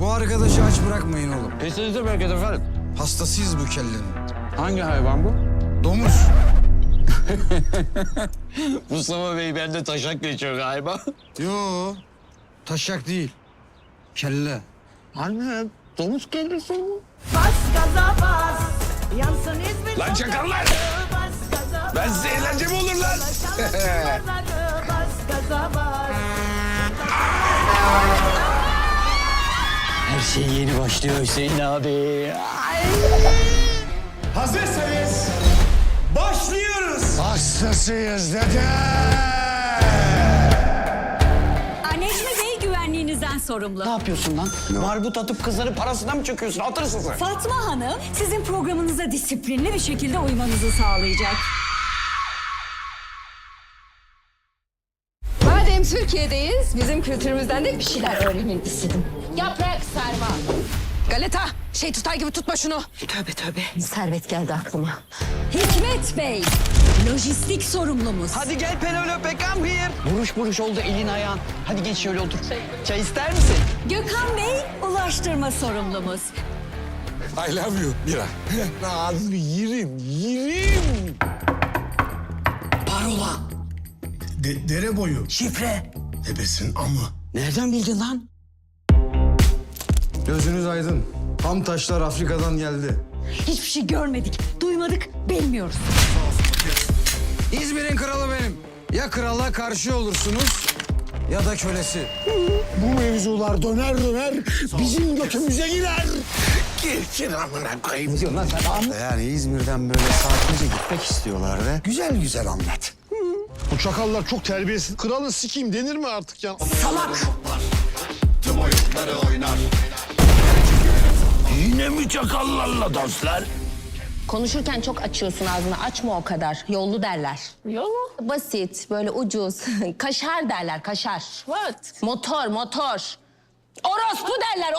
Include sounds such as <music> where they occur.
Bu arkadaşı aç bırakmayın oğlum. Kesinlikle bereket efendim. Hastasıyız bu kellenin. Hangi hayvan bu? Domuz. <laughs> Mustafa Bey bende taşak geçiyor galiba. Yo. Taşak değil. Kelle. Anne domuz kellesi mi? Bas gaza bas. Yansın İzmir. Lan çakallar! Bas gaza Ben size eğlence mi olur lan? Bas gaza bas. <laughs> Her şey yeni başlıyor Hüseyin abi. Hazırsanız başlıyoruz. Hastasıyız dede. Necmi Bey güvenliğinizden sorumlu. Ne yapıyorsun lan? Marbut atıp kızların parasına mı çöküyorsun? Atırsın sen. Fatma Hanım sizin programınıza disiplinli bir şekilde uymanızı sağlayacak. Madem Türkiye'deyiz, bizim kültürümüzden de bir şeyler öğrenin istedim. Yaprak sarma. Galeta, şey tutar gibi tutma şunu. Tövbe tövbe. Servet geldi aklıma. Hikmet Bey, lojistik sorumlumuz. Hadi gel Penelope come here. Buruş buruş oldu elin ayağın. Hadi geç şöyle otur. Çay ister misin? Gökhan Bey, ulaştırma sorumlumuz. I love you Mira. Ağzını yerim, yerim. Parola. De- dere boyu. Şifre. Ebesin amı. Nereden bildin lan? Gözünüz aydın. Tam taşlar Afrika'dan geldi. Hiçbir şey görmedik, duymadık, bilmiyoruz. İzmir'in kralı benim. Ya krala karşı olursunuz ya da kölesi. Bu mevzular döner döner bizim götümüze girer. Girkin amına koyayım. Diyor lan sen Yani İzmir'den böyle saatlerce gitmek istiyorlardı. Güzel güzel anlat. Bu çakallar çok terbiyesiz. Kralı sikeyim denir mi artık ya? Mi çakallarla danslar? Konuşurken çok açıyorsun ağzını. Açma o kadar. Yollu derler. Yollu? Basit, böyle ucuz. <laughs> kaşar derler, kaşar. What? Motor, motor. Orospu derler,